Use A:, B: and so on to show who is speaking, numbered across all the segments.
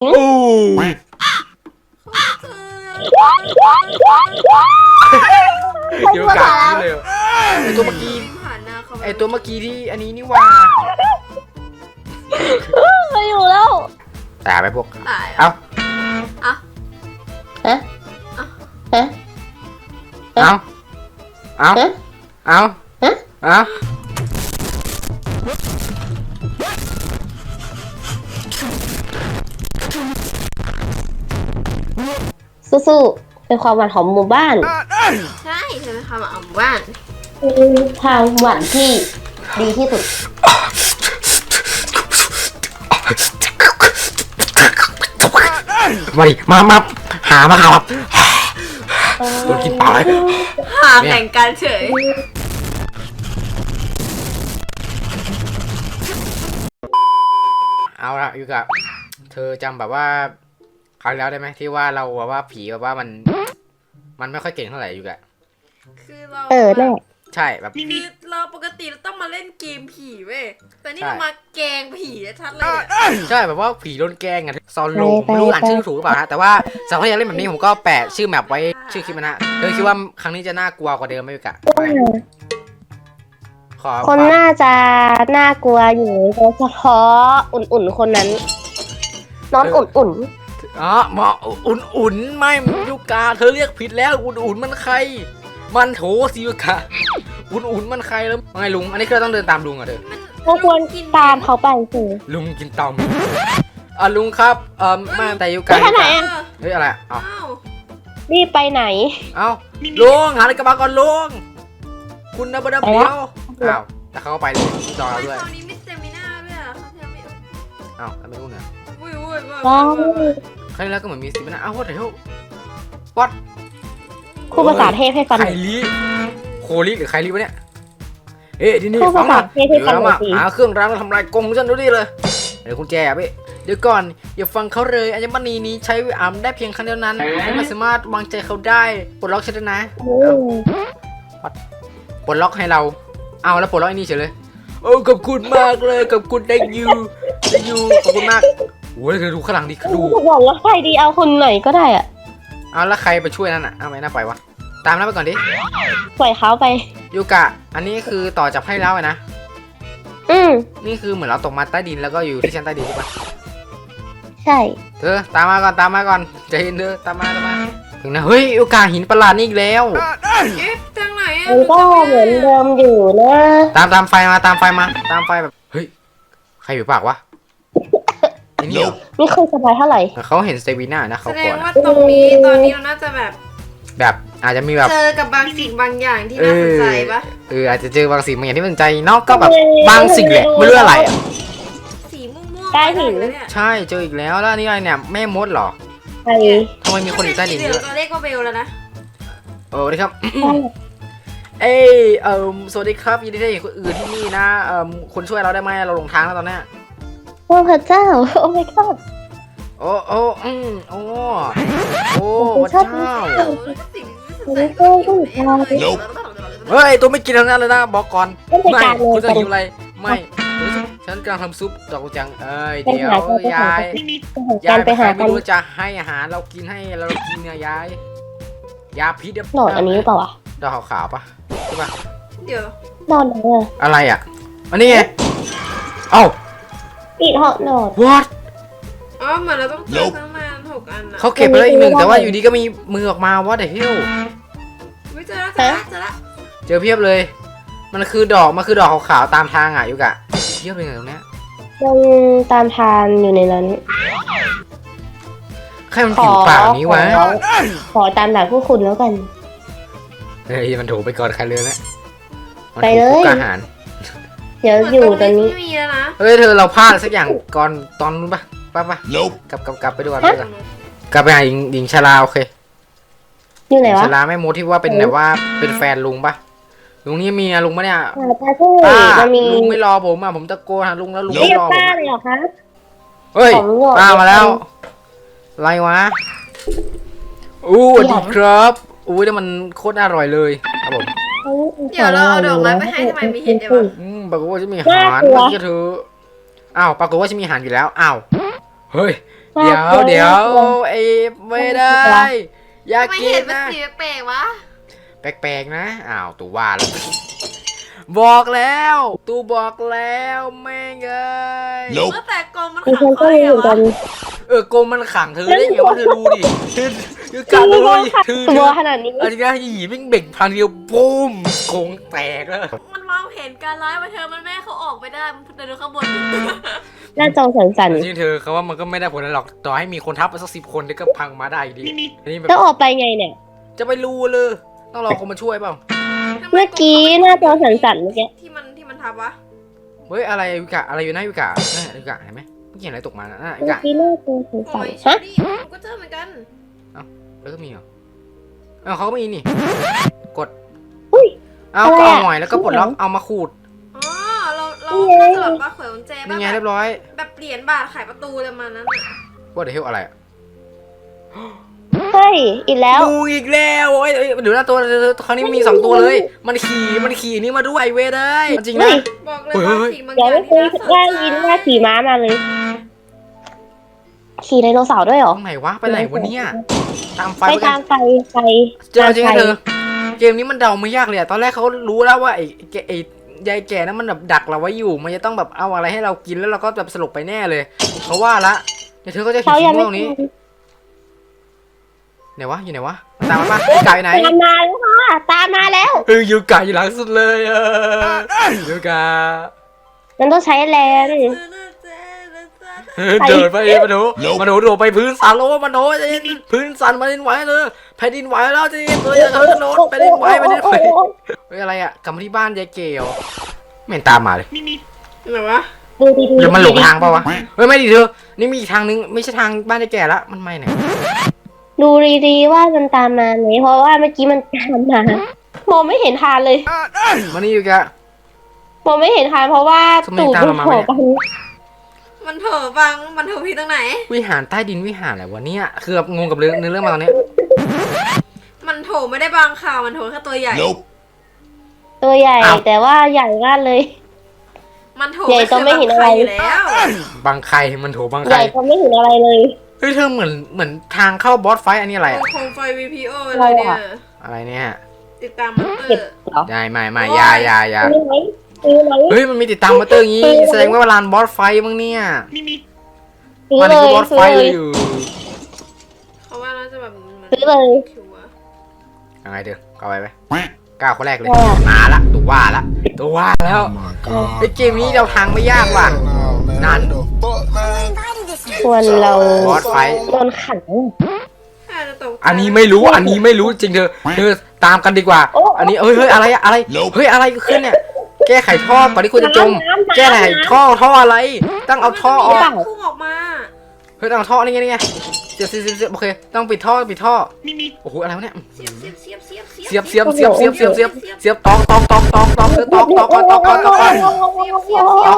A: โอ้ย
B: เขาเจอ
A: เดี๋ยวกาดนี่เลยไอตัวเมื่อกี้
B: ผ่านหน้าเขา
A: ไอตัวเมื่อกี้ที่อันนี้นี่ว่า
C: ไม่อยู่แล้ว
A: แต่ไปพวก
B: ตาย
A: เอ้า
B: อะ
C: ฮะฮะ
A: เอ้าเอ้า
C: ฮะ
A: เอ้า
C: ฮะ
A: เอ้า
C: สู้ๆเป็นความหวานของหมู่บ้าน
B: ใช่เธอทำอะบ้าน
C: เป็นทางหวานที่ดีที่สุด
A: มาดิมามาหามาครับโดนกินปากเลย
B: หาแข่งกันเฉย
A: เอาละอยู่กับเธอจำแบบว่า คราวที่แล้วได้ไหมที่ว่าเราแบบว่าผีแบบว่ามัน มันไม่ค่อยเก่งเท่าไหร่อยู่กับ
B: คือเรา
C: เออแน่
A: ใช่แบบ
B: คือเราปกติเราต้องมาเล่นเกมผีเว้ยแต่นี่
A: ใช่
B: เรามาแกล้งผีชัดเลยอะ
A: ใช่แบบว่าผีโดนแกล้งอะซอนโลผมไม่รู้อ่านชื่อถูกหรือเปล่าฮะแต่ว่าสำหรับใครอยากเล่นแบบนี้ผมก็แปะชื่อแมปไว้ชื่อคลิปมันนะเธอคิดว่าครั้งนี้จะน่ากลัวกว่าเดิมไหมอยู่กะขอ
C: คนน่าจะน่ากลัวอยู่โดยเฉพาะอุ่นๆคนนั้นนอนอุ่น
A: อ๋อหมออุ่นๆไม่ยูกาเธอเรียกผิดแล้วอุ่นๆมันใคร มันโถสิยูกาอุ่นๆมันใครแล้วไงลุง อันนี้คือเราต้องเดินตามลุงเหรอะเธอ
C: ๆก็ควรตามเขาไปสิ
A: ลุงกินตอมอะลุงครับเอ่อไมาแต่ยู
C: ไป
A: กา
C: ทางไหนอะ
A: เฮ้ยอะไรอะเอา
B: อ้าว
C: รีบไปไหน
A: เอาลุงหาอะไรกระบะก่อนลุงคุณนะบัด
C: ไป
A: เดี
C: แล้
A: ยววอ้าวแต่เขาก็ไปเลยที่จอเรา
B: ทำไม
A: ด้วย
B: คราวนี้ไม่สเตมิน่าด้วยอะเขาทำไม่
A: อ้าวแล้วไม่รู้เนี่ย
B: วุ้ยวุ้ยวุ้ย
C: ว้าว
A: ครั้งที่แล้วก็เหมือนมีสิบนะอ้าวว่าเดี๋ยววัด
C: ครูภาษาเทพให้ฟังห
A: ไค
C: น่อย
A: ลีโคลีหรือไคลีวะเนี่ย เอ๊ะที่นี่
C: พูด
A: ฟัง
C: ภาษา
A: นะ
C: เทพให้
A: เดี๋ยว
C: ฟัง
A: เรา
C: หน่
A: มา
C: อยสิ
A: หาเครื่องรางมาทำลายกรงของฉันดูดิเลยเดี๋ยวคุณแจอะพี่เดี๋ยวก่อนอย่าฟังเขาเลยอัญมณีนี้ใช้อ่ำได้เพียงครั้งเดียวนั้นไม่สามารถวางใจเขาได้ปลดล็อกฉันด้วยนะ
C: อืม
A: ปลดล็อกให้เรา เอาแล้วปลดล็อกไอ้นี่เฉยเลย โอ้ขอบคุณมากเลยขอบคุณ thank you thank you ขอบคุณมาก โอ้ยเธอดูข้างหลังดิดู
C: บอกว่าใครดีเอาคนไหนก็ได้อะ
A: เอาแล้วใครไปช่วยนั่นอะเอาไม่น่าไปวะตามนั้นไปก่อนดิ
C: ปล่อยเขาไป
A: ยูกะ อันนี้คือต่อจากไพ่แล้วนะ
C: อืม
A: นี่คือเหมือนเราตกมาใต้ดินแล้วก็อยู่ที่ชั้นใต้ดินใช่ปะ
C: ใช่
A: เธอตามมาก่อนตามมาก่อนใจเย็นเธอตามมาตามมาถึงนะเฮ้ยโอกาสหินประหลาดนี่อีกแล้ว
B: เอ๊ะทางไหนอะ
C: มันก็เหมือนเดิมอยู่นะ
A: ตามตามไฟมาตามไฟมา ตามไฟแบบเฮ้ยใครอยู่ปากวะ ไอ้นี่เหรอ
C: ไม่เคยสบายเท่าไหร่
A: เขาเห็นเซวีน่านะ
B: แส
A: เขา
B: ด
A: กลั
B: ง
A: วนะ
B: ว่าตรงนี้ตอนนี้เราน่าจะแบบ
A: แบบอาจจะมีแบบ
B: เจอกับบางสิ่งบางอย่างที่น่าสนใจปะ
A: เอออาจจะเจอบางสิ่งบางอย่างที่มันสนใจเนอกก็แบบบางสิ่งแหละไม่รู้อะไรอะ
B: สีม่วงๆ
C: ใต้หิน
B: แล้วเนี่ย
A: ใช่เจออีกแล้วแล้วอันนี่อะไรเนี่ยแม่มดเหรอ
C: ใช่
A: ทำไมมีคนอยู่ใต้ดิน
B: เดี๋
A: เย
B: ยว
A: อะ
B: เราเรียกว่าเบลแล้วนะ
A: เออสวัสดีครับ เอ้ยเอ่อสวัสดีครับยินดีได้เห็นคนอื่นที่นี่นะเอ่อคุณช่วยเราได้ไหมเราหลงทางแล้วตอนเนี้ย
C: โอ้พระเจ้า โอ้ my god
A: โอ้โอ้อืมโอ้โอ้พระ
C: ชอบ
A: เจ้า
B: สิ่งที่น่าสนใจก็อยู่ใน
A: เฮ้ยตัวไม่กินทั้งนั้นเลยนะบอกก่อน
C: ต้องไป
A: ไม่
C: การเลย
A: คุณจะ
C: ไป
A: หิวอะไรไม่ฉันกำลังทำซุปดอกกุจังเอ้ย
C: ไป
A: เดี๋ยว
C: หากันไปหายา
A: ย
C: กัน
A: ยาย
C: ไปหา
A: ใคร
C: กั
A: ไม่
C: น
A: รู้จะให้อาหารเรากินให้เรากินเนี่ยยายยาพิษเดี๋ยว
C: หนอนอันนี้หรือเปล่าวะ
A: ดอกขาวๆปะใช่ปะ
B: เดี๋ยว
C: หนอนไหนอะ
A: อะไรอะอันนี้ไงเอ้า
C: อีดเหาะหนอน
A: what
B: อ๋อเหมือนเราต้องเจอตั้งนานหกอันอะ
A: เขาเก็บไปแล้วอีกหนึ่งแต่ว่าอยู่ดีก็มีมือออกมาว่าเด h เฮล
B: ไม่เจอแล้วเจอแล้วเจอแล้ว
A: เจอเพียบเลย มันคือดอกมันคือดอกขาวๆตามทางอะยุกะเพียบเลยตรงเนี้ย
C: มันตามทานอยู่ในนั้น
A: ใครมัน
C: ข
A: ผิ
C: อ
A: วปากนี้วะ
C: ขอขอตามหลักพวกคุณแล้วกัน
A: เฮ้ยมันถูไปก่อนใครเลยนะมัน
C: ไปเลย
A: ถูกอาหาร
C: เดี๋ยวอยู่ตอนนี้
B: ไม่มีแล้วนะ
A: เฮ้ยเธอเราพลาดสักอย่างก่อนตอนนู้นปะปะปะ
D: Nope.
A: กลับกลับกลับไปดูก่อนไปดูก่อนกลับไปหาหญิงหญิงชราโอเค
C: อยู่ไหนวะ
A: ชราแม่มดที่ว่าเป็นแบบว่าเป็นแฟนลุงปะลุงนี่มีนะลุงปะเนี่ย
C: หาตาช่วย
A: ป้า
C: มันมี
A: ลุงไม่รอผมอะผมตะโกนหาลุงแล้วลุง
C: เรี
A: ไม่
C: ยก
A: รอผ
C: ป้ามเลยเหรอคะ
A: เฮ้ย
C: ของหยอด
A: ป้ามาแล้วอะไรวะอู้สวัสดีครับอู้นี่มันโคตรอร่อยเลยครับผม
B: เดี๋ยวเราเอาดอกไม้ไปให้ทำไมมีเห็ดเดียวอะ
A: อืมปรากฏว่าจะมีอาหารเมื่อกี้เธออ้าวปรากฏว่าจะมีอาหารอยู่แล้วอ้าวเฮ้ยเดี๋ยวเดี๋ยวไอ้ไม่ได้อยาก
B: ไม่
A: กิ
B: เห็
A: น
B: นมัน
A: นะ
B: สีแปลกๆวะ
A: แปลกๆนะอ้าวตูว่าแล้ว บอกแล้ว ตูบอกแล้วแม่งเอ้ย
D: Nope
B: ตั้งแต่กองมัน
C: ดิ
B: ขัง
C: ฉันก็
B: เขา
C: รู้
B: ได้
C: เห
B: ไง
C: มือนกั
B: วะ
C: น
A: เออโกงมันขังเธอได้ไงวะเธอดูดิเธอเธอกา
C: คื
A: ร
C: อ
A: เล
C: ว่ายขัด
A: เธอ
C: ตัวขนาดนี้
A: อันนี้นะหยีแม่งเบ่งพังเดียวปุ้มโกงแตกแล้ว
B: มันมองเห็นการร้ายมาเธอมันแม่ให้เขาออกไปได้มันเดินดูข้างบนดิ
C: หน้าจอสันสัน
A: จริงๆเธอเขาว่ามันก็ไม่ได้ผลอะไรหรอกต่อให้มีคนทับไปสักสิบคนเดี๋ยวก็พังมาได้อยู่ดีอันนี้แบ
C: แล้ว
A: บ
C: ออกไปไงเนี่ย
A: จะไปรู้เลย ต้องรอคนมาช่วยเปล่า
C: เมื่อกี้หน้าจอสันสันเมื่อกี้
B: ที่มันที่มันทับวะ
A: เฮ้ยอะไรวิกะอะไรอยู่นะวิกะนั่นวิกะเห็นไหมเมื่อกี้เห็นอะไรตกมาน่ะนั่นวิ
C: เมื่อกะกี้หน้าจอสัน
B: โอ้
C: สัน
B: ยเชอ
C: ฮะ
B: รี่กูก็เจอเหมือนกัน
A: แล้วก็มีเหรอเอ้าเขาก็มีนี่กด
C: อุ้ย
A: เอา
C: อะไร
A: ก็
C: อะ
A: เอาหน่อยแล้วก็ปลดล็อกเอามาขูด
B: อ๋อเราเรา
C: นี่ไง
B: น่าจะแบบว่าแขวนกุญแจ
A: นี่
B: บ้าง
A: ไง
B: แบ
A: เรีย
B: บบ
A: ร้อย
B: แบบเหรียญบาทขายประตูเลยมันนั้นน่ะ
A: ว่าเดี๋ยวเฮลอะไรอะ
C: เฮ้ยอีกแล้ว
A: ดูอีกแล้วโอ้ยเอ้ยเดี๋ยวหน้าตัวคราวนี้มีสองตัวเลย มันขี่มันขี่นี่มาด้วยเว้ยเลยจริงนะ
C: เฮ้ย
B: บอกเลย
A: เฮ้ย
B: ว่า
A: เฮ้ย
B: สิ่งบางอ
C: เดี๋ยว
B: ย่าง
C: ไม่เค
B: ที่
C: ย
B: น่าสน
C: ได้
B: ใจ
C: ยินว่าขี่ม้ามาเลย ขี่ไดโนเสาร์ด้วยเหรอ
A: ตรงไหนวะไปไหนวะเนี่ยตามไฟ
C: ไป
A: ไปกั
C: ตานมไฟไฟ
A: เจอจริงนะเธอเกมนี้มันเดาไม่ยากเลยอะตอนแรกเขารู้แล้วว่าไอ้แกไอ้ยายแก่นั้นมันแบบดักเราไว้อยู่ มันจะต้องแบบเอาอะไรให้เรากินแล้วเราก็แบบสลบไปแน่เลยเขาว่าละเดี๋ยวเธอก็จะเห็น
C: เขา
A: สี
C: ยัง
A: ม่
C: ไม่
A: วงตรงนี้ ไหนวะอยู่ไหนวะตามมาปะไก่ไหน
C: ตามมาแล้วค่ะตามมาแล้ว
A: เออยูกะอยู่หลังสุดเลยเออยูกะ
C: มันต้องใช้แรง
B: เออน่าเจ๊น่าเจ๊
A: เออเดินไปมาดูมาดูโดดไปพื้นสั่นแล้วมาดูพื้นสั่นแผ่นดินไหวเลยแผ่นดินไหวแล้วจริงเธอเธอโดดแผ่นดินไหวแผ่นดินไหวเฮ้ยอะไรอะกลับมาที่บ้านยายเกลไม่เห็นตามมาเลย
B: ไหนวะ
C: ดูดีๆ
A: หรือมันหลงทางเปล่าวะเฮ้ยไม่ดิเธอนี่มีอีกทางนึงไม่ใช่ทางบ้านยายแก่ละมันไม่ไหน
C: ดูดีๆว่ามันตามมาไหมเพราะว่าเมื่อกี้มันตามมามองไม่เห็นทางเลย
A: มานี่ยูกะ
C: มองไม่เห็นทางเพราะว่า
A: ทำไม
C: ตูด
A: ตาม
C: มัน
A: เรามา
C: โผล่
A: ไม่
C: ไป
A: ได้
B: มันเถอะฟัง มันเถอะพี่ตรงไหน
A: วิหารใต้ดินวิหารอะไรวะเนี่ยคือแบบงงกับเรื่องเนื้อเรื่องมาตอนเนี้ย
B: มันโถไม่ได้บางข่าวมันโถแค่ตัวใหญ่
D: Nope.
C: ตัวใหญ่ แต่ว่าใหญ่มากเลย
B: มันโถ
C: ใหญ่จนไม่เห็นอะไร
B: อยู่แล้ว
A: บางใครมันโถบาง
C: ให
A: ใคร
C: ญ่จนไม่เห็นอะไรเลย
A: เฮ้ยเธอเหมือนเหมือนทางเข้าบอสไฟท์อันนี้อะไรอะ
B: โคมไฟ VPO เลยเนี่ย
A: อะไรเนี่ย
B: ติดตามมันเตอ
C: เก็บ
B: ร์
C: เหรอ
A: ไม่ไม่ไม่
B: โอ้ย
A: อยาอยาอยา
C: มีไหมมีไหม
A: เฮ้ยมันมีติดตามมาเตอร์อย่างงี้แสดงว่าลานบอสไฟท์มั้งเนี่ย
C: ซื้อ
A: มัน
C: เล
A: คือยบอส
C: ซื้
A: ไฟ
C: อ
A: ท์
C: เล
A: เลยยอยู่
B: เขาว่าน่าจะแบบเหมือน
C: ซื้อเลย
B: คิวอะ
A: ยังไงเธอเข้าไปไหมก้าวคนแรกเลย
C: ว่า
A: มาละตัวว่าละตัวว่าแล้ว
D: Oh my god.
A: ไอเกมนี้เราทางไม่ยากว่ะ None.
D: What the fuck, man?
C: ควรเรา
A: บอสไฟท์
C: โดนขัง
B: อาจจะตกใจ
A: อันนี้ไม่รู้อันนี้ไม่รู้จริงเธอเธอตามกันดีกว่า
C: โอ้
A: อันนี้เฮ้ยเฮ้ยอะไรอะอะไร
D: Nope
A: เฮ้ยอะไรขึ้นเนี่ย แก้ไขท่อก่อนที่คุณจะจม
C: น้ำน้ำ
A: แก้ไขท่อท่ออะไรต้องเอาท่อออก
B: มันพุ่งออกมา
A: เฮ้ยต้องเอาท่อนี่ไงนี่ไง เสียบเสียบเสียบเสียบโอเค ต้องปิดท่อปิดท่อโอ้โห อะไรวะเนี่ย
B: เสียบเสียบเสียบเสียบเสียบ
A: เสียบเสียบเสียบเสียบเสียบเสียบเสียบตอกตอกตอกตอกตอกเธอตอกตอกตอกตอกตอกตอก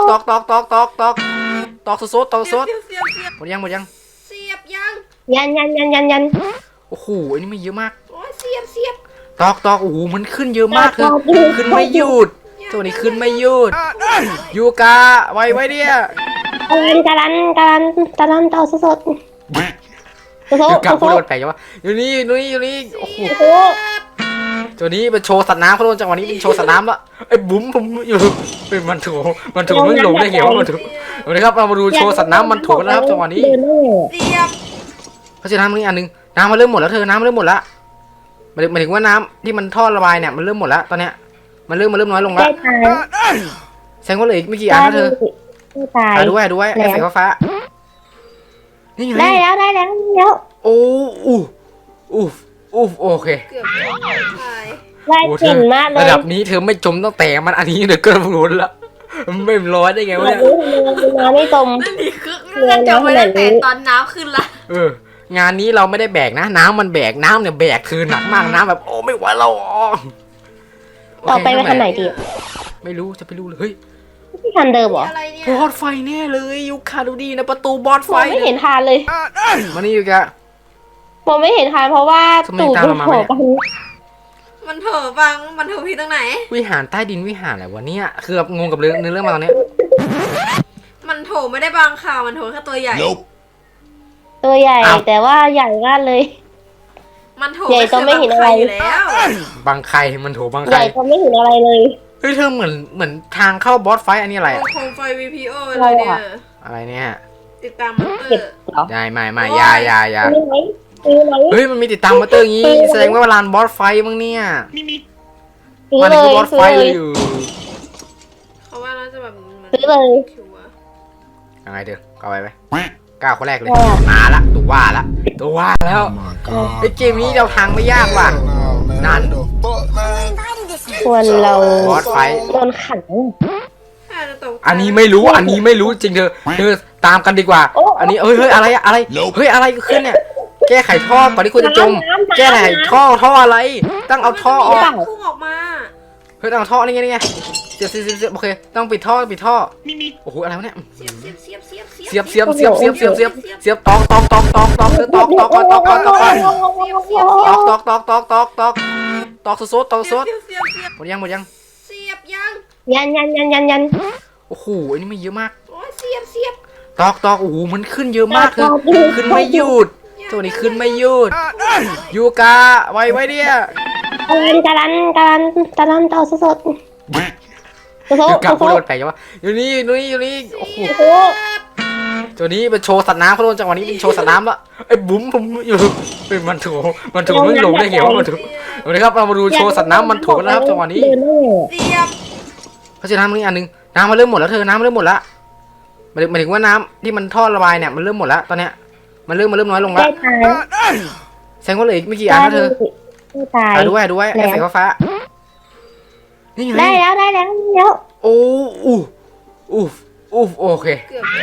A: ตอกตอกตอกตอกตอกตอกตอกสดตอกสด
B: เสียบเสียบเสียบ
A: หมดยังหมดยัง
B: เสียบยัง
C: ยันยันยันยันยัน
A: โอ้โหอันนี้มันเยอะมาก
B: โอ้ยเสียบเสียบ
A: ตอกตอกโอ้โหมันขึ้นเยอะมากเธอขึ้นไม่หยุดตัวนี้ขึ้นไม่หยุดยูกาไว้ไว้เนี่ย
C: กาลันกาลันกาลันกาลันเต่าสดสดส ดส
A: ยู
C: ด
A: กา
C: ส
A: พูด
C: ด
A: ว่าแปลกจังวะอยู่นี่อยู่นี่อยู่นี่โอ้โห
C: โอ้
A: ตัวนี้เป็นโชว์สัตว์น้ำเขาโดนจังหวะนี้เป็นโชว์สัตว์น้ำละไอ้บุ๋มผมอยู่เป็นมันถูมันถูไม่หลงได้ไงวะมันถูวันนี้ครับเรามาดูโชว์สัตว์น้ำมันถูกันนะครับจังหวะนี้
C: เดินได้ไงอะ
B: เสียบ
A: เพราะฉะนั้นมันนี่อันหนึงน้ำมันเริ่มหมดแล้วเธอน้ำมันเริ่มหมดละหมายถึงหมายถึงว่าน้ำที่มันท่อระบายเนี่ยมันเริ่มหมดแล้วตอนเนี้ยมันเริ่มมันเริ่มน้อยลง
C: ได้
A: แล้ว
C: ตาย
A: แสดงว่าเหลืออีกไม่กี่อันนะเธอ
C: ได้ตาย
A: อะดูไว้ดูไว้ไอ้
C: แล้ว
A: สีฟ้าๆ นี่ไง
C: ได้แล้วได้แล้วแล้ว
A: โอ้อู้อู้อู้โอเค
B: เกือบจะตาย
C: ได้
A: โอ้เธ
C: เก่
A: อง
C: มากเลย
A: ระดับนี้เธอไม่จมตั้งแต่มันอันนี้เดี๋ยวก็รู้ละมันไม่ร้อยได้ไง
C: แบ
A: วะ
C: บ
A: เนี่ย
C: นี้ทำไมน้ำไม่จม
B: นั่นนี่คือน่าจะไม่ได้แต่ตอนน้ำขึ้นละ
A: เออ งานนี้เราไม่ได้แบกนะ น้ำมันแบกน้ำเนี่ยแบกคือหนักมากน้ำแบบโอ้ไม่ไหวเราอ๋อโเค
C: ต่อไปไปทางไหนดี
A: ไม่รู้จะไปรู้เลยเฮ้ย
C: ที่ทันเดิมเหรอ
B: อะไรเนี่ย
A: บอสไฟแน่เลยยูคาดูดีนะประตูบอส
C: ม
A: ไฟ
C: องไม่เห็นทางเลย
A: มานี่ยูกะ
C: มองไม่เห็นทางเพราะว่า
A: ทำไม
C: ตูด
A: ตาม
C: มัน
A: เรามา
C: โผล่
A: ไม่
C: ไป
A: ได้
B: มันเถอะฟังมันเถอะพี่ตรงไหน
A: วิหารใต้ดินวิหารอะไรวะเนี่ยคือแบบงงกับเรื่องเนื้อเรื่องมาตอนเนี้ย
B: มันโถไม่ได้บางข่าวมันโถแค่ตัวใหญ่
D: Nope.
C: ตัวใหญ่
A: อ้าว
C: แต่ว่าใหญ่มากเลย
B: มันโถ
C: ใหญ่จนไม่เห็นอะไร
B: อยู่แล้ว
A: บางใครมันโถบาง
C: ให
A: ใคร
C: ญ่จนไม่เห็นอะไรเลย
A: เฮ้ยเธอเหมือนเหมือนทางเข้าบอสไฟท์อันนี้อะไร
B: โค
A: อะ
B: งโคมไฟ VPO เลยเนี่ย
A: อะไรเนี่ย
B: ติดตามมอนเตอ
C: เก็บ
B: ร์
C: เหรอ
A: ได้ไม่ไม่
B: โอ้ย
A: อยาอยาอยา
C: มีไหมมีไหม
A: เฮ้ยมันมีติดตามมาเตอร์อย่างงี้แสดงว่าลานบอสไฟท์มั้งเนี่ย
C: ซื้อ
A: มัน
C: เล
A: คือยบอส
C: ซื้
A: ไฟ
C: อ
A: ท์
C: เล
A: เลยยอยู่
B: เขาว่าน่าจะแบบเหมือน
C: ซื้อเลย
B: คิวอะ
A: ยังไงเธอเข้าไปไหมก้าวคนแรกเลย
C: ได้อะ
A: มาละตัวว่าละตัวว่าแล้วไอเกมนี้เราทางไม่ยากว่ะ นั่น
C: ควรเรา
A: บอสไฟท์
C: โดนขัง
B: อาจจะตกใจ
A: อันนี้ไม่รู้ อันนี้ไม่รู้จริงเธอเธอตามกันดีกว่า
C: โอ้
A: อันนี้เฮ้ยเฮ้ยอะไรอะอะไรเฮ้ยอะไรขึ้นเนี่ย แก้ไขท่อก่อนที่คุณจะจม
C: น้ำน้ำน้ำ
A: แก้ไขท่อท่ออะไรต้องเอาท่อออก
B: มันมีพุ่งออกมา
A: เฮ้ยต้องเอาท่อนี่ไงนี่ไงเสียบเสียบเสียบเสียบโอเค ต้องปิดท่อปิดท่อโอ้โห อะไรวะเนี่ย
B: เสียบเสียบเสียบเสียบเสียบ
A: เสียบเสียบเสียบเสียบเสียบเสียบเสียบตอกตอกตอกตอกตอกเธอตอกตอกตอกตอกตอกตอกตอกตอกตอกตอกตอกตอกตอกสดๆตอกสด
B: เสียบเสียบเสียบ
A: หมดยังหมดยัง
B: เสียบยัง
C: ยันยันยันยันยัน
A: โอ้โหอันนี้ไม่เยอะมาก
B: โอ้ยเสียบเสียบ
A: ตอกตอกโอ้โหมันขึ้นเยอะมากเธอขึ้นไม่หยุดตัวนี้ขึ้นไม่หยุดยูกาไว้ไว้เนี่ย
C: กาลันกาลันกาลันกาลันเต่าสด สดสดส
A: ยู
C: ด
A: กา
C: ส
A: พูด
C: ด
A: โดนแปลกจังวะอยู่นี่อยู่นี่อยู่นี่โอ้โห
C: โอ้โห
A: ตัวนี้เป็นโชว์สัตว์น้ำเขาโดนจังหวะนี้เป็นโชว์สัตว์น้ำละไอ้บุ๋มผมอยู่เป็นมันถูมันถูไม่หลงได้เหรอมันถูวันนี้ครับเรามาดูโชว์สัตว์น้ำมันถูกันนะครับจังหวะนี้
C: เดินได้ไงอะ
B: เสียบ
A: เพราะฉะนั้นมันนี่อันหนึงน้ำมันเริ่มหมดแล้วเธอน้ำมันเริ่มหมดแล้วหมายถึงหมายถึงว่าน้ำที่มันท่อระบายเนี่ยมันเริ่มหมดแล้วตอนเนี้ยมันเริ่มมันเริ่มน้อยลง
C: ได้
A: แล้ว
C: ตาย
A: แสดงว่าเหลืออีกไม่กี่อันนะเธอ
C: ได้ตาย
A: อะดูไว้ดูไว้ไอ้ไฟฟ้าๆ นี่ไง
C: ได้แล้วได้แล้วได้แล้ว
A: โอ้อู้อู้อู้โอเค
B: เกือบจะ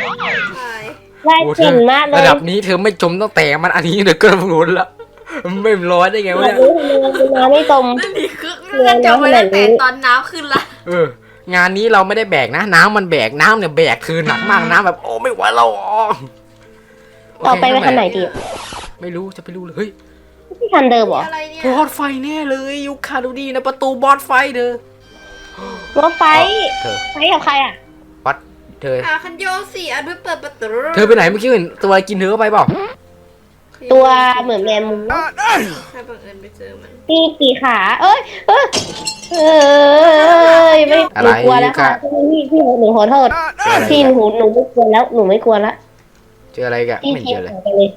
B: ตาย
C: ได้
A: โอ้เธ
C: เก่
A: อง
C: มากเลย
A: ระดับนี้เธอไม่จมตั้งแต่มันอันนี้เดี๋ยวก็รู้แล้วมันไม่ร้อยได้ไง
C: แบ
A: วะ
C: บ
A: เนี่ย
C: นี้ทำไมน้ำไม่จม
B: นั่นนี่คือน่าจะไว้ตั้งแต่ตอนน้ำขึ้นละ
A: เอองานนี้เราไม่ได้แบกนะ น้ำมันแบกน้ำเนี่ยแบกคือหนักมากน้ำแบบโอ้ไม่ไหวเราอ๋อโเค
C: ต่อไปไปทางไหนดี
A: ไม่รู้จะไปรู้เลยเฮ้ย
C: ที่ทันเดิมเหรอ
B: อะไรเนี่ย
A: บอสไฟแน่เลยยูคาดูดีนะประตูบอสไฟเธอ
C: รถไฟ
A: เธอ
C: ไฟกับใครอะ
A: วัดเธอ
B: หาคันโยกสี่อันเพื่อเปิดประตู
A: เธอไปไหนเมื่อกี้เห็นตัวอะไรกินเธอเข้าไปเปล่า
C: ตัวเหมือนแมงมุม
B: ใครบังเอิญไปเจอมัน
C: มีกี่ขา เอ้ยเอ้ยเอ้ยไม่หนูกลัวแล้วค่ะพี่พี่หนูขอโทษ
A: เจออะไร
C: พี่
A: กัน
C: หนูหนูไม่กลัวแล้วหนูไม่กลัวแล้ว
A: เจออะไรกัน
C: พี่
A: ไม่
C: ทิ้
A: เจ
C: ง
A: อเลย
C: หนูไปเลย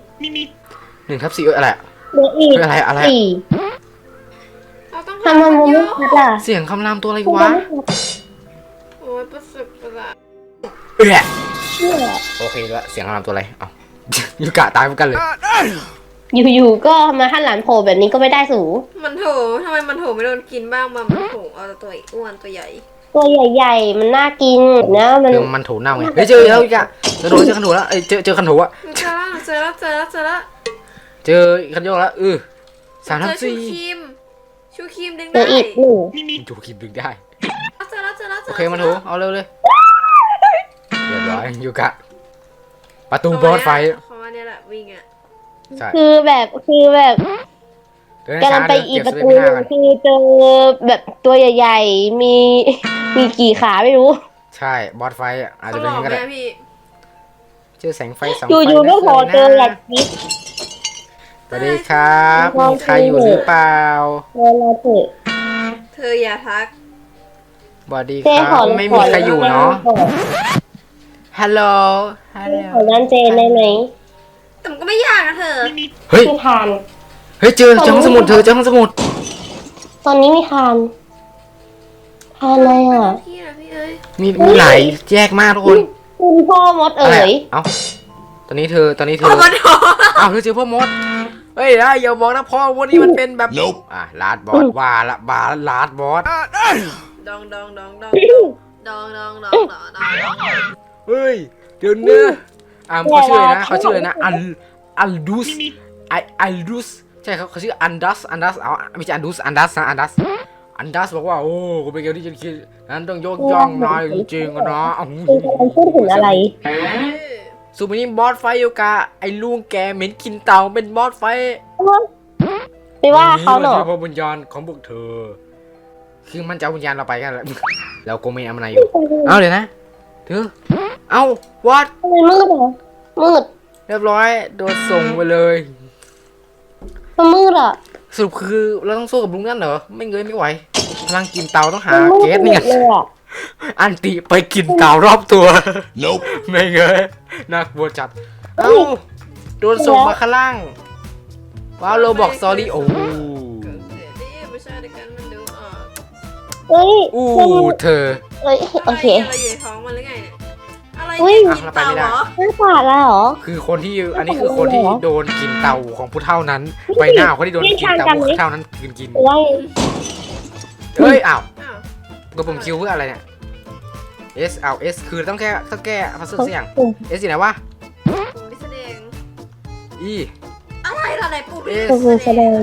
A: หนึ่งทับสี่เอ้ยอะไรอะ
C: เหลืออีก
A: เฮ้ยอะไรอะไรอะ
C: สี่
B: เราต้อง
C: ทำไม
B: หา
C: มุ
B: คั
C: ม
B: นโย
C: ไม่
B: ก
C: ชัดล่ะ
A: เสียงคำรามตัวอะไร
C: มุม
A: วะ
C: ไม่ชัด
B: โอ้ยประสบประหลาด
A: เอ้ย
C: เชื่อ
A: โอเคแล้วเสียงคำรามตัวอะไรเอ้ายูกะตายเหมือนกันเลย
C: อยู่ๆก็มาหันหลังโผล่แบบนี้ก็ไม่ได้สู
B: มันโถทำไมมันโถไม่โดนกินบ้างมามันโถเอาแต่ตัวอ้วนตัวใหญ่
C: ตัวใหญ่ๆ มันน่ากินนะมัน
A: เรื่องมันถูเน่าไงเฮ้ยเจอแล้วยูกะเจอโดนเจอคันถูแล้วเอ้ยเจอเจอคันถูอะ
B: เจอแล้วเจอแล้วเจอแล้วเจอแล้ว
A: เจอคันโยกแล้วเออสามทับ
B: เจอชู
A: สี่
B: ครีม ชูครีมดึง
C: เหลื
B: ได้
C: ออีกหนึ่ง
A: จูคิดดึงได้
B: เจอแล้วเจอแล้วเจ
A: โอ
B: อแล้ว
A: เคมันถูเอาเร็วเลยเรียบร้อยยูกะ ประตูบอสไฟ
B: เขาว่าเนี่ยแหละวิ่งอะ
A: ใช่
C: คือแบบคือแบบ
A: เดิน
C: กำลั
A: ช้าง
C: ไป
A: เดิน
C: อี
A: เก็
C: ก
A: บ
C: ประ
A: สเป
C: ตู
A: นหน้า
C: ห
A: กั
C: นึ่
A: น
C: งคือเจอแบบตัวใหญ่ ๆ มี มีกี่ขาไม่รู้
A: ใช่บอสไฟอะอาจ
B: เขา
A: จะ
B: ห
A: เป็น
B: ล
A: อ
B: อย่างก
A: นั้นก็ได้
B: ไหมพี่
A: เจอแสงไฟสอง
C: อ
A: ไฟ
C: ยู่ๆก็
A: นะ
C: พอเจอ
A: นะ
C: แหลกนิด
A: ส วัสดีครับ มีใครอยู่หรือเปล่า
C: เวลาเถอะ
B: เธออย่าทัก
A: สวัสดีค
C: เจ๊ข
A: รั
C: อบ
A: ไม่มีใครอยู่เนาะ ฮัลโหล ฮัลโหล
C: ขอร้านเจนได้ไหม
B: แต่มันก็ไม่ยากนะเธอ
A: เฮ้ย
C: มีคาน
A: เฮ้ยเจอเจอห้องสมุดเธอเจอห้องสมุด
C: ตอนนี้มีคานคานอะไรอะ
B: พี่นะพี่เอ้ย
A: มีมีหลายแยกมากทุกคน
C: คุณพ่อมด
A: อะ
C: เอ๋
A: ไร
C: ย
A: อะเอ้า ตอนนี้เธอ ตอนนี้เธ
B: เอา
A: อ
B: มาโถ
A: เอ้าเธอเจอพ่อมด เฮ้ยนะอย่าบอกนะพ่อวันนี้มันเป็นแบบอะลาดบอสว่าละบาลาดบอส
B: ดองดองดองดองดองดองดองดองดองดอง
A: เฮ้ยเดี๋ยวนะอ่าเขาชื่ออะไรนะเขาชื่ออะไรนะอัลอัลดูสไออัลดูสใช่เขาเขาชื่ออันดัสอันดัสเอาไม่ใช่อันดูสอันดัสนะอันดัสอันดัสบอกว่าโอ้กูเป็นเกมที่จะคิดนั้นต้องยกย่องนายจริงๆอะนะอ้าว
C: คือกำลังพูดถึงอะไร
A: สุมินี้บอสไฟอยู่กะไอ้ลุงแกเหม็นกินเต่าเป็นบอสไฟ
C: ไปว่าเขาหนอ
A: วันนี้มันคือพระวิญญาณของพวกเธอ คือมันจะเอาวิญญาณเราไปกันแหละเราก็ไม่เอามันไหนอยู่ เอาเลยนะเธอเอาวัด
C: ทำไมมืดอะมืด
A: ไอเรียบร้อยโดนส่งไปเลย
C: มันมืดอะ
A: สรุปคือเราต้องสู้กับลุงนั่นเหรอ ไม่เงยไม่ไหวพลังกินเตาต้องหา
C: มันมืด
A: เกสเนี่ย
C: เลย อะ
A: อันติไปกินเตารอบตัว
D: Nope.
A: ไม่เงยน่ากลัวจัด เอ้าโดนส่งมาข้างล่าง ว้าวโรบอกซอรี่โอ้
B: เกิดเสียดิไม่ใช่ด้วยกันมันดูออก
C: เฮ้ย
A: อู้
C: มันมืด
A: เธอ
C: เอ้ยโอเค
B: อะไรอยู่ในท้องมันหรือไงเนี่ยอะไร
C: เฮ้
B: เนี่ยยกิน
A: อะเราไป
B: เตา
A: ไม่ได้
B: เหรอ
C: หน้าปาดแล้วเหรอ
A: คือคนที่อันนี้คือคนที่โดนกินเตาของผู้เท่านั้นใบหน้าของคนที่โดนกินเตาของผู้เท่านั้นกินกิน
C: ไล่
A: เฮ้ยอ้าว
B: อ้าว
A: กดปุ่มคิวเพื่ออะไรเนี่ย S เอา S คือต้องแก้ต้องแก้พัซเซิลเสียง S อยู่ไหนวะ
B: ปุ่มที่แสดง
A: E
B: อะไรล่ะไหนปุ่ม
A: เอ๊ะ
C: ก็คือแสดง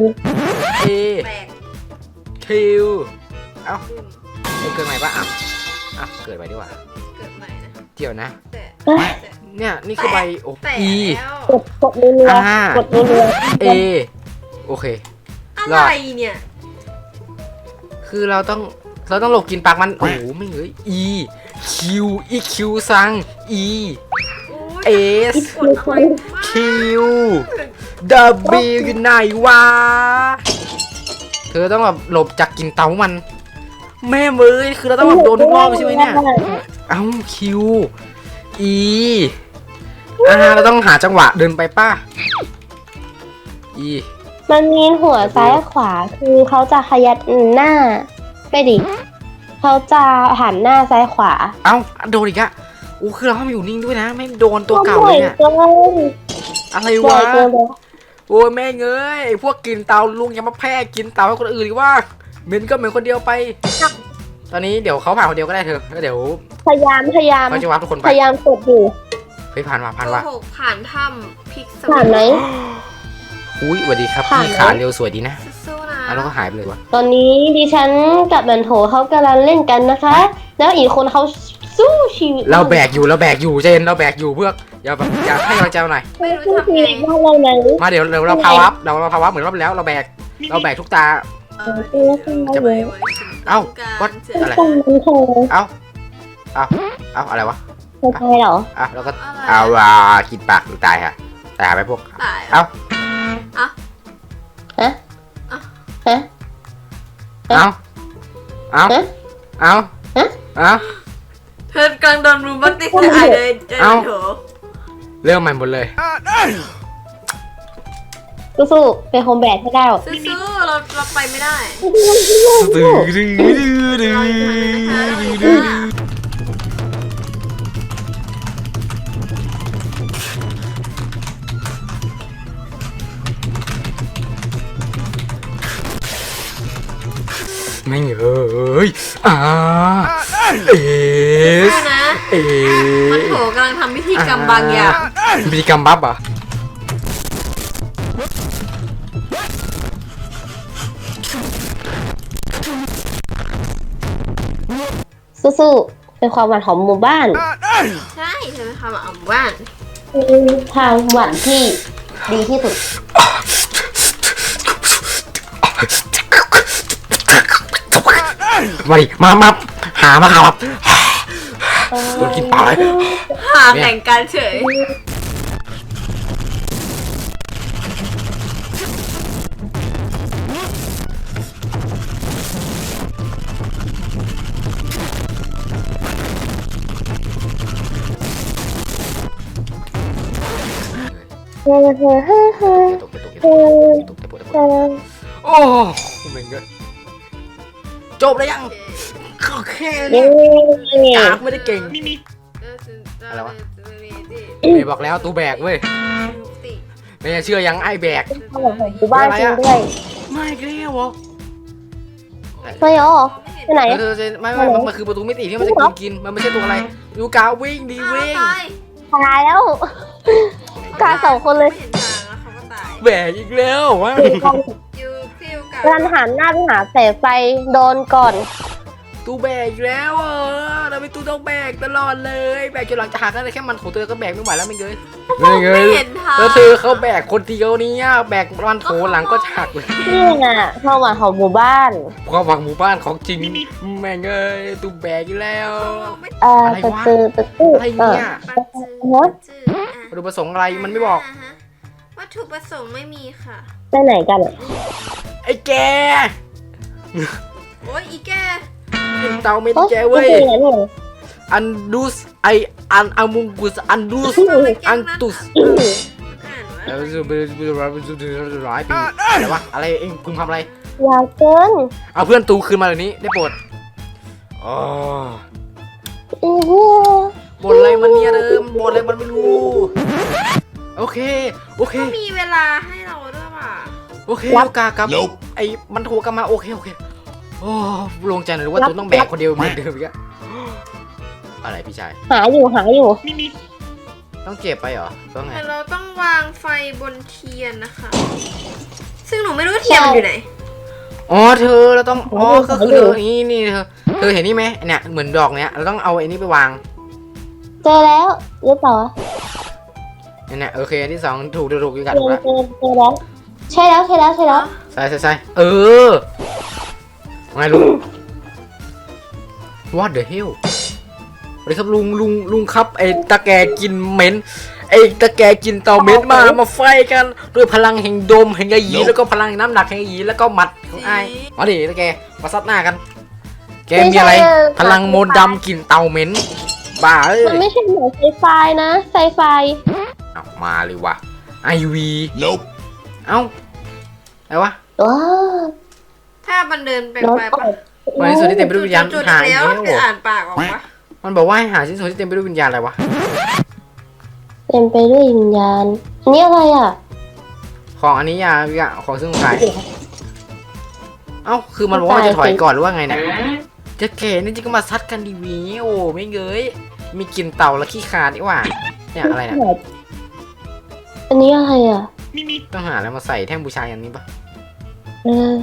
A: A
B: แปลก
A: Q เอ้า
B: ปุ่ม
A: เอ้ยเกิดใหม่ปะอ้าวอ้าวเกิดใหม่ดีกว่า
B: เกิดใหม่นะ
A: เดี๋ยวนะ
B: แต่
C: เอ้ย
B: แต่
A: เนี่ยนี่คือใบโอ้
B: แต่
A: E
B: แล้ว
C: กดกดเรือ
A: อ่า
C: กดเรือ
A: A โอเค
B: อะไรเนี่ย
A: คือเราต้องเราต้องหลบกินปากมันโอ้โหไม่เลย E Q E Q ซัง E
B: โอ้ย
A: S
B: กดอะไรมาก
A: Q W อยู่ไหนวะเธอต้องแบบหลบจากกินเตามัน แม่เมยคือเราต้องแบบโดนทุกรอบใช่ไหมเนี่ย เอ้า Q E อ่าเราต้องหาจังหวะเดินไปป้า E
C: มันมีหัวซ้ายขวาคือเขาจะขยัดหน้าไม่ดิ เขาจะหันหน้าซ้ายขวา
A: เอ้าโดนอีกอะอู้คือเราห้ามอยู่นิ่งด้วยนะ ไม่โดนตัวเก่า
C: บ่
A: เล
C: อย
A: ยเนี่ย
C: เกิน
A: อะไร
C: บ่อ
A: วะ
C: ยเกินเลย
A: โอ้ยแม่งเอ้ยไอ้พวกกินเตาลุงยังมาแพร่กินเตาให้คนอื่นอีกว่าเหม็นก็เหม็นคนเดียวไป ตอนนี้เดี๋ยวเขาผ่านคนเดียวก็ได้เธอแล้วเดี๋ยว
C: พยายามพยายาม
A: เขาจะวับทุกคนไป
C: พยายามกดอยู่
A: เฮ้ยผ่านว่ะผ่าน
B: โก
A: ว่ะ
B: หกผ่านถ้ำพลิกส
C: ผ่านไหม
A: อุ้ยสวัสดีครับ
C: ผ่าน
A: พี่
C: ไหม
A: ขาเร็วสวยดีนะ
B: สู้ๆนะ
A: อะแล้วก็หายไปเลยวะ
C: ตอนนี้ดิฉันกับแมนโถเขากำลังเล่นกันนะคะ แล้วอีกคนเขาสู้ชีวิต
A: เราแบกอยู่เราแบกอยู่เจนเราแบกอยู่เพื่ออย่าแบบอย่าให้กำลังใจเราหน่อย
B: ไม่รู้
C: สู้
B: ทำ
C: ชี
B: ไง
C: วิตว่าเราไหน
A: มาเดี๋ยวเดี๋ยวเราพาวับเราเราพาวับเหมือนรอบที่แล้วเราแบกเราแบกทุกตา
B: เออ
C: สู้สู้
A: จะ
C: เลย
A: เอ้า
B: วั
A: what อะไร
C: ต้องมันโถ
A: เอ้าเอ้าเอ้าอะไรวะ
C: เข้าใจเหรอ
A: อะแล้วก็
B: อะไร
A: เอาว่ากินปากหรือตายฮะตายไปพวก
B: ตาย
A: เอ้า
C: ฮะ
B: อะ
C: ฮะ
A: เอ้าเอ้า
C: ฮะ
A: เอ้า
C: ฮะ
A: เอ้า
B: เธอกำลังโดนรูมบัตติกแต่อายเลยเจอ
A: เอ้า
B: โถ
A: เริ่มใหม่หมดเลย
C: สู้ๆเป็นโฮมแบกให้ได้หรอก
B: สู้ๆเราเราไปไม่ได้
A: ดื้อดื้อดื้อดื้อ
B: เราอยู่ทางไหนนะคะ
A: ดื้อ
B: เราอยู่
A: ดื้อ
B: ทาง
A: ไม่งเอ้ยอ่าเอส
B: นะ
A: เอ
B: มันโถกำลังทำพิธีกรรมบางอย่าง
A: พิธีกรรมบัฟเหรอะ
C: สู้ๆเป็นความหวังของหมู่บ้าน
B: ใช่เธอเป็นคำอ่ำว่าน
C: เป็นทางหวังที่ดีที่สุด
A: มาดิมามาหามาครับโดนกินปลาเลย
B: หาแต่งกันเฉย
C: เฮ้ยเฮ้ยเฮ้ยเฮ้ย
A: ตกตกตกตกตกตกตก
C: เฮ้ย
A: โอ้เหมือนกัน จบแล้วยังก็แค่
C: เย้
A: นี้กากไม่ได้เก่งอะไรวะเมย์บอกแล้วตูแบกเว้ยเมย์เชื่อยังไอ้แบก
C: ความหวังของหมู่บ้านจริงด้วย
A: ไม่เกลียวเหรอ
C: ไม่หรอไปไหน
A: เธอจะไม่ไม่มันมันคือประตูมิติที่มันจะกินกินมันไม่ใช่ตัวอะไรยูกาวิ่งดีวิ่ง
B: ตาย
C: ตายแล้ว กาสองคนเลย
B: ไม่เห็นทางแล้วเขาก็ตาย
A: แบกอีกแล้ววะ
B: ยูฟิวกับ
C: รันหันหน้าไปหาแสงไฟโดนก่อน
A: ตู้แบกอีกแล้วเออทำไมตู้ต้องแบกตลอดเลยแบกจนหลังจะหักแล้วแค่มันของเธอก็แบกไม่ไหวแล้วไม่เงยไม่เง
B: ไม่
A: ย
B: เห็นทาง
A: แล้วเธอเขาแบกคนเดียวเนี่ยแบกมันโถหลังก็หักเลย
C: นี่น่ะความหวังของหมู่บ้าน
A: ความหวังหมู่บ้านของจริงแม่งเอ้ยตู้แบกอีกแล้ว
C: เออ
A: อะไรวะ
C: ตือตะตื้อ
A: อะไรเนี่ย
B: ปั
A: วัตถุประสงค์อะไรมันไม่บอก
B: วัตถุประสงค์ไม่มีค่ะ
C: ไปไหนกันอะ
A: ไอ้แก
B: โอ้ยอีแก
A: เตาเม็ด
C: โอ๊
A: แกเว้ย
C: จริงๆเหรอเนี่ย
A: อันดุสไออันอามุงกุสอันดุส
B: ทำไมแก
A: อัน
B: นั้น
A: ตุส
B: อะอ่านว่า
A: เออจะเป็นร้อยปีอะไรวะอะไรเองคุณทำอะไร
C: ยาวเกิน
A: เอาเพื่อนตูคืนมาเดี๋ยวนี้ได้โปรดอ๋อ
C: อือฮึ
A: บทอะไรมันเนี่ยเดิมบทอะไรมันไม่รู้ โอเค โอเค
B: ก็มีเวลาให้เราด้วยว่ะ
A: โอเคโอกาสครับไอ้มันโทรกลับมาโอเคโอเคโอ้โลงใจหน่อยว่าตูต้องแบกคนเดียวเหมือนเดิมอีกอะอะไรพี่ชาย
C: หาอยู่หาอยู่
A: ต้องเก็บไปเหรอต้องไง
B: แต่เราต้องวางไฟบนเทียนนะคะ ซึ่งหนูไม่รู้เทียนมันอยู่ไหน
A: อ๋อเธอเราต้องอ๋อก็คือเธอนี่นี่เธอเธอเห็นนี่ไหมเนี่ยเหมือนดอกเนี้ยเราต้องเอาไอ้นี่ไปวาง
C: เจอแล้วหรือเปล่า
A: เนี่ยเนี่ยโอเคอันที่สองถูกถูกถูกอยู่กัน
C: เจ
A: ถู
C: อก
A: แล้ว
C: เจอเจอแล้ว ใช่แล้วใช่แล้วใช่แล้ว
A: ใส่ใส่ใส่เออไงลุง What the hell สวัสดีครับลุงลุงลุงครับไอ้ตะแกกินเหม็นไอ้ตะแกกินเตาเหม็นมามาไฟกัน ด้วยพลังแห่งดมแห่งยาหยีแล้วก็พลังน้ำหนักแห่งยาหยีแล้วก็หมัดของไอ้มาดิตะแกมาซัดหน้ากัน แกมีอะไร พลังโมนต์ดำกลิ่นเตาเหม็นบ้าเอ้ย
C: มันไม่ใช่หมอไซไฟนะไซไฟ
A: เอามาเลยวะไอวี เอ้าอะไรวะ
C: ว้าว
B: ถ้ามันเดินไป
C: โดน
B: ไป
C: ต
B: ปะ
C: บ
A: วันนี้สุดที่เต็มไปด้วยวิญญาณ
B: จุด
A: หาย
B: ๆแล้ว
A: แล้ว
B: คืออ่านปากออกปะ
A: มันบอกว่าให้หาชิ้นส่วนที่เต็มไปด้วยวิญญาณอะไรวะ
C: เต็มไปด้วยวิญญาณอันนี้อะไรอะ
A: ของอันนี้ยาพี่อะของซึ่งขายเอ้าคือมันบอกว่าจะถอยก่อนหรือว่าไงเนี่ยจะเก๋นี่จริงก็มาซัดกันดีวีโอ้ไม่เงยมีกลิ่นเต่าและขี้ขาดนี่หว่าเนี่ยอะไรเนี่ย
C: อันนี้อะไรอะ
A: ต้องหาอะไรมาใส่แท่งบูชาอย่างนี้ปะ
C: เออ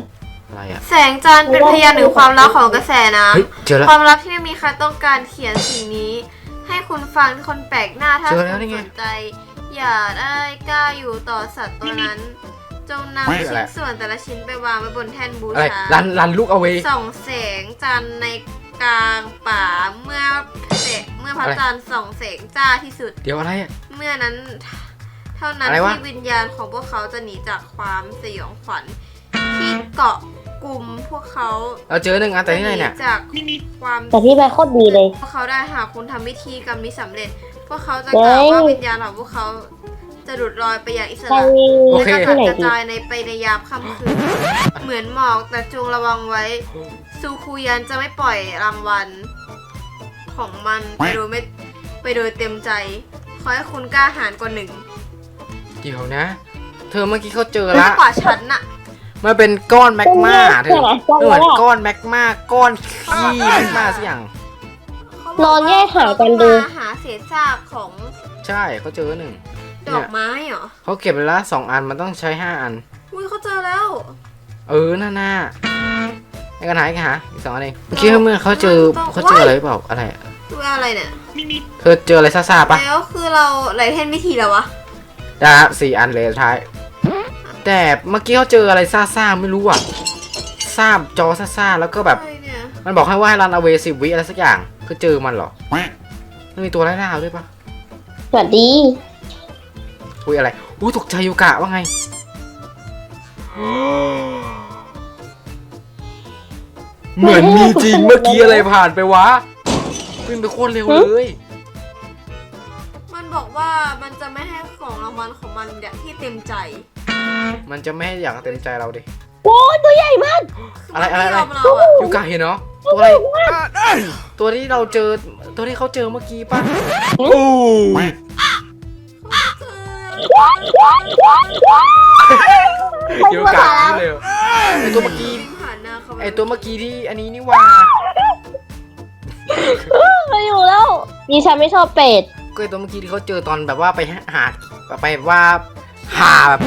A: อะไรอะ
B: แสงจันทร์เป็นพยานถึงความลับของกระแสน้
A: เฮ้ยเจอแล้วำ
B: ความลับที่ไม่มีใครต้องการเขียนสิ่งนี้ ให้คุณฟังคนแปลกหน้าถ้า
A: เจ
B: คุ
A: อ
B: ณ
A: แล้วนี่ไง
B: สนใจ อย่าได้กล้าอยู่ต่อสัตว์ตัวนั้น จงนำ
A: เฮ้ย
B: ชิ้
A: อะไร
B: นส่วนแต่ละชิ้นไปวางไว้บนแท่นบู
A: อะไร
B: ชา
A: รันรันลูกเอาไว้
B: ส่องแสงจันทร์ในกลางป่าเมื่อเสเมื่อพระ
A: อะไร
B: จันทร์ส่องแสงจ้าที่สุด
A: เดี๋ยวอะไรอะ
B: เมื่อนั้นเท่านั้น
A: อะไรวะ
B: ที่วิญญาณของพวกเขาจะหนีจากความสยองขวัญที่เกาะกลุ่มพวกเขา
A: เราเจอหนึ่งอันแต่ที่ไหนเนี่ย
B: จะหจากความ
C: แต่ที่ไปโคตรดีเลย
B: พวกเขาได้หากคุณทำพิธีกรรมนี้สำเร็จ พวกเขาจะ
C: เฮ้
B: ก
C: ย
B: ล่าวว่าวิญญาณของพวกเขาจะหลุดลอยไปอย่างอิส
C: ไป
B: ระ
A: โอ
B: และ
A: เค
B: กระ
C: ที่
B: จัด
C: ไหน
B: กระ
C: ดี
B: จายในไปในยามค่ำคืน เหมือนหมอกแต่จงระวังไว้ ซูคูยันจะไม่ปล่อยรางวัล ของมันไปโดยไม่ไปโดยเต็มใจ ขอให้คุณกล้าหาญกว่าหนึ่ง
A: เดี๋ยวนะ เธอเมื่อกี้เขาเจอ
B: มาก
A: ละ
B: กว่าฉันน่ะ
A: มันเป็นก้อนแมกมาเธอ
C: ก้อน
A: เหมือน
C: แรก
A: ก้อนแมกมาก้อนขี้แมกมาสักอย่าง
C: นอนแยกหากันดู
B: มาหาเศษซากของ
A: ใช่เขาเจอหนึ่ง
B: ดอกไม้เหรอ
A: เขาเก็บไปละสองอันมันต้องใช้ห้าอัน
B: อุ้ยเขาเจอแล้ว
A: เออน่าน่าไอ้กันหายกันหาอีกสองอันเองเมื่อกี้เมื่อเขาเจอเขาเจออะไรหรือเปล่าอะไรอะ
B: ดูอะไรเนี่ย
A: เธอเจออะไรซ่าๆปะ
B: แล้วคือเราไหลเทนวิธีแล้ววะ
A: นะฮะสี่อันเลยสุดท้าย แต่เมื่อกี้เขาเจออะไรซ่าๆไม่รู้อะซ่าจอซ่าๆแล้วก็แบบ
B: อะไรเนี่ย
A: มันบอกให้ว่าให้รันเอาเวสิบวิอะไรสักอย่างคือเจอมันเหรอมันมีตัวไล่ล่าด้วยปะ
C: สวัสดี
A: อุ้ยอะไรอุ้ยตกใจยูกะว่าไงเหมือนมีจริงเมื่อกี้อะไรผ่านไปวะขึ้นไปโคตรเร็วเลย
B: มันบอกว่ามันจะไม่ให้ของรางวัลของมันเนี่ยที่เต็มใจ
A: มันจะไม่ให้อยากเต็มใจเราดิ
C: โอ้ยตัวใหญ่มาก
B: คื
A: อะไร
B: มัน
A: อะไร
B: ไม่ยอมเราอะ
A: ยูกะเห็นเนาะตัวอะไรตัวที่เราเจอตัวที่เขาเจอเมื่อกี้ป่ะโอ้ยยูกะนี่เลยไอตัวเมื่อกี้
B: ผ่านหน้าเขาป
A: ไอตัวเมื่อกี้ที่อันนี้นี่ว่า
C: มาอยู่แล้ว นี่ฉันไม่ชอบเป็ด
A: ก็ไอตัวเมื่อกี้ที่เขาเจอตอนแบบว่าไปหาไปแบบว่าหาแบบ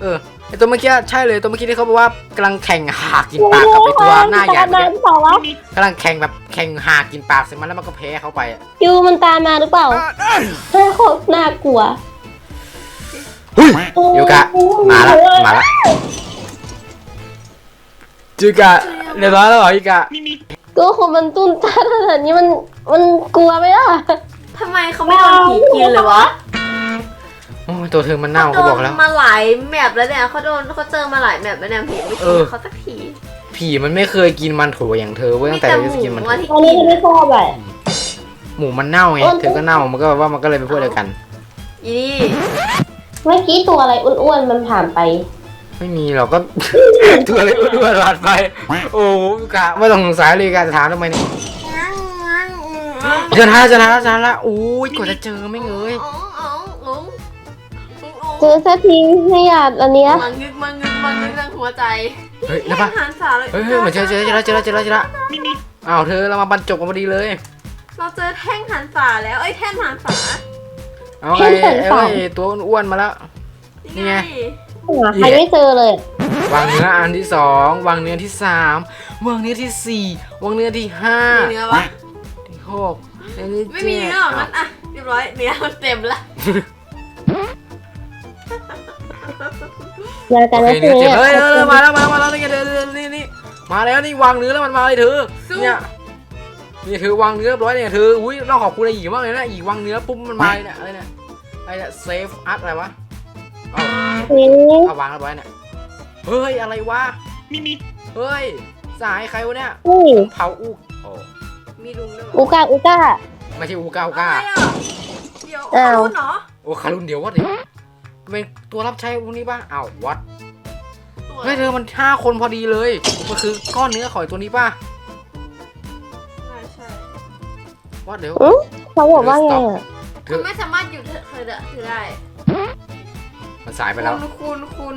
A: เออไอตัวเมื่อกี้ใช่เลยตัวเมื่อกี้ที่เขาบอกว่ากำลังแข่งหากินปากกับไอตัวหน้าใหญ่
C: ตาม
A: เมื่อ
C: มาห
A: กี้
C: รือเปล่าวะ
A: กำลังแข่งแบบแข่งหากินปากเสร็จมันแล้วมันก็แพ้เขาไปอะ
C: ยูมันตามมาหรือเปล่าน่าโคตรน่ากลัว
A: เฮ้ยยูกะมาละมาละยูกะเรียบร้อยแล้วเหรอยูกะ
C: ก็คงมันตุ้นตาขนาดนี้มันมันกลัวไหมล่ะ
B: ทำไมเขาไม่โดนผีกินเลยวะ
A: โอ้ยตัวเธอมันเน่าเขาบอกแล้ว
B: โดนมาหลายแมปแล้วเนี่ยเขาโดนเขาเจอมาหลายแมปแล้วเนี่ยผีไม่
A: เอ
B: กิน
A: อ
B: เขาสักที
A: ผีมันไม่เคยกินมันโถอย่างเธอเว้ย
B: มี
A: ตั้งแต่
B: แต่
A: เรา
B: ห
A: จะ
B: มู
A: กินมันโถ
B: อะที่
C: อันนี้
B: กิน
C: ไม่ชอบอะ
A: หมูมันเน่าไงเธอก็เน่ามันก็ว่ามันก็เลยเป็นพวกเดียวกัน
B: อีนี่
C: เมื่อกี้ตัวอะไรอ้วนๆมันผ่านไป
A: ไม่มีหรอกก็ตัวอะไรอ้วนๆหลาดไป โอ้ยูกะไม่ต้องสงสัยเลยกะจะถามทำไมเนี่ย ชนะชนะชนะละอุ้ยกว่าจะเจอไม่เงย
B: อ๋ออ๋ออ๋อ
C: เจอสักทีไม่อยากอันเนี้ย
B: มังงึกมังงึกมังงึกทางหัวใจ
A: เฮ้ยแล้วปะ
B: อาหารสาเลย
A: เฮ้ยเฮ้ยเหมือนเจอเจอเจอแล้วเจอแล้วเจอแล้วเจอแล้วอ้าวเธอเรามาบรรจบกันพอดีเลย
B: เราเจอแท่งหันฝาแล้วเอ้ยแท่นหันฝา
A: เอาไอ้ไอ้ไอ้ตัวอ้วนๆมาแล้วนี่ไง
C: หาใครไม่เจอเลย
A: วางเนื้ออันที่สองวางเนื้อที่สามวางเนื้อที่สี่วางเนื้อที่ห้า
B: มีเนื้อปะ
A: ที่ หกเนื้อที่
B: ไม่
A: เจ็ด
B: มีเนื้อหรอกงั้นอะเรียบร้อยเนื้อมันเต็มละ
C: ยา
A: โอ
C: กัน
A: เค
C: นะ
A: เนื้อเจ็ด
C: ที
A: เฮ้ยเออมาแล้วมาแล้วมาแล้วนี่ไงเดี๋ยวเดี๋ยวนี่นี่มาแล้วนี่วางเนื้อแล้วมันมาเลยเธอเนี่ยนี่เธอวางเนื้อเรียบร้อยเนี่ยเธออุ้ยต้องขอบคุณไอ้หยีมากเลยนะหยีวางเนื้อปุ๊บมันมาเลยเนี่ยอะไรเนี่ยไอ้เนี่ยเซฟอัพอะไรวะเอา
C: นี่
A: เอาวางเรียบร้อยเนี่ยเฮ้ยอะไรวะเฮ้ยสายใครวะเนี่ย
C: นี่
A: เผาอูโอ้
B: มีลุงด้วย
C: อูกาอูกา
A: ไม่ใช่อูก้าอู
B: อะ
A: ก้า
B: ไรอะเดี๋ยว
C: อ้าว
B: รุ่นเหรอ
A: โอ้คารุนเดียววัดเลยเป็นตัวรับใช้พวกนี้ป่ะอ้าววัด
B: ตัว
A: เฮ้ยเธอมันห้าคนพอดีเลยมันคือก้อนเนื้อของไอ้ตัวนี้ป่ะ
B: ใช่ใช่
A: วัดเดี๋ยว
C: อืมเขาบอกว่าไงอะ
A: เธ
B: คุณ
A: อ
B: ไม่สามารถหยุดเธอเธอได้ถือได้
A: มันสายไปแล้ว
B: คุณคุณคุณ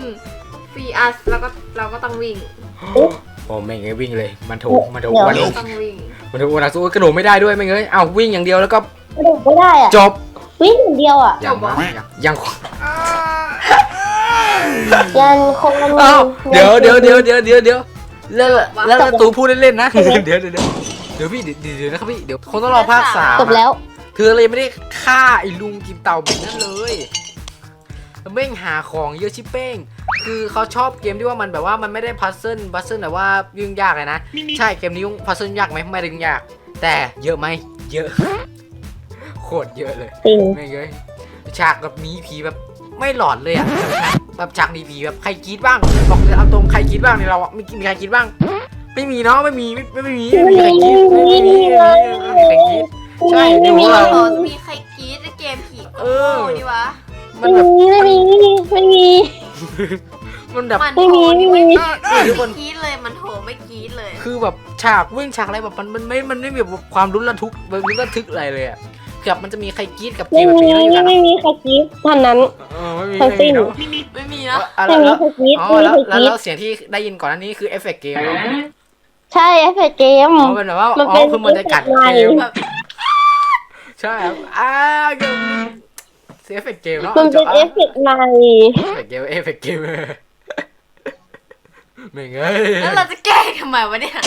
B: ฟรีอัสแล้วก็เราก็ต้องวิ่ง
A: โอ้ไม่งเงยวิ่งเลย มันถูกมันถูก
C: เดี๋ยว
A: วัน
B: เราต้องวิ่ง
A: มันถูกวันนักสู้กระโดดไม่ได้ด้วยไม่งเงยอ้าววิ่งอย่างเดียวแล้วก็
C: กระโดดไม่ได้อะ
A: จบ
C: วิ่งอย่างเดียวอะ
A: ยังวะยังยัง
C: ยันคงมัน
A: อ้าวเดี๋ยวเดี๋ยวเดี๋ยวเดี๋ยวเดี๋ยวเดี๋ยวแล้วแล้วแล้วตูพูดเล่นๆนะเดี๋ยวเดี๋ยวเดี๋ยวเดี๋ยวพี่เดี๋ยวเดี๋ยวเดี๋ยวนะครับพี่เดี๋ยวคงต้องรอภาคสาม
C: จบแล้ว
A: เธอเลยไม่ได้ฆ่าไอ้ลุงกินเต่าบินนั่นเลยแล้วแม่งหาของเยอะชิบเป้ง คือเขาชอบเกมที่ว่ามันแบบว่ามันไม่ได้พัซเซิลพัซเซิลแบบว่ายุ่งยากเลยนะ ใช่เกมนี้ยุ่งพัซเซิลยากไหมไม่ได้ยุ่งยาก แต่เยอะไหมเยอะ โคตรเยอะเลย
C: จริง
A: ไม่เลยฉากแบบหนีผีแบบไม่หลอนเลยอะแบบฉากหนีผีแบบใครกรีดบ้างบอกเลยเอาตรงใครกรีดบ้างในเราอะมีมีใครกรีดบ้าง ไม่มีเนาะไม่มีไม่ไม่มีไม่มีใครกรีดไม่มีไม่มีไม่มีใครกรีดใช่ในหัวเรา
B: โอ้มีใครกรี๊ดในเกมผี
A: เอ
B: โง่
A: อ
B: ดีวะ
A: มัน
C: ไม่
A: แบบ
C: มีไม่มีไม่มีไม่มี
A: มันแบบ
B: มัน
C: ไม่
B: โถ
C: มี
B: นี่ไม่
C: ไม่มี
B: ไม่กรี๊ดเลยมันโถไม่กรี๊ดเลย
A: คือแบบฉากวิ่งฉากอะไรแบบมันมันไม่มันไม่มีแบบความรุนระทึกแบบรุนระทึกอะไรเลยอะเกือบมันจะมีใครกรีดกับเก
C: ไม่
A: มแบบ
C: มี
A: นี้แล้วอยู่
C: ไม่
A: กัน
C: ไม่มีใครกรี๊ดเท่านั้น
A: เออไม่มี
C: ทั้ง
A: ไม่
C: สิ้
A: มี
C: น
A: เนาะ
B: ไม่มีนะ
A: อะ
C: ไม่
A: แล้ว
C: มีใครกรี๊ด
A: อ๋อ
C: ไม่มี
A: แล้ว
C: ใคร
A: แล้ว
C: กรี๊
A: แล้
C: ด
A: วเสียงที่ได้ยินก่อนอันนี้คือเอฟเฟกต์เกมเหรอ
C: ใช่เอฟเฟกต์เกม
A: อ๋อเป็นแบบว่า
C: มัน
A: อ๋
C: เป็
A: อนคือมันจะกัด
C: เอฟเฟกต์
A: เกม
C: ใหม่
B: แบบ
A: ใช่ครับอ้าเกม เสียเอฟเฟกต์เกมเนาะ
C: มันเป็นเอฟเฟกต์ใหม่
A: เอฟเฟกต์เกมเอฟเฟกต์เกมไม่เงย
B: แล้วเราจะแก้ทำไมวะเนี่ย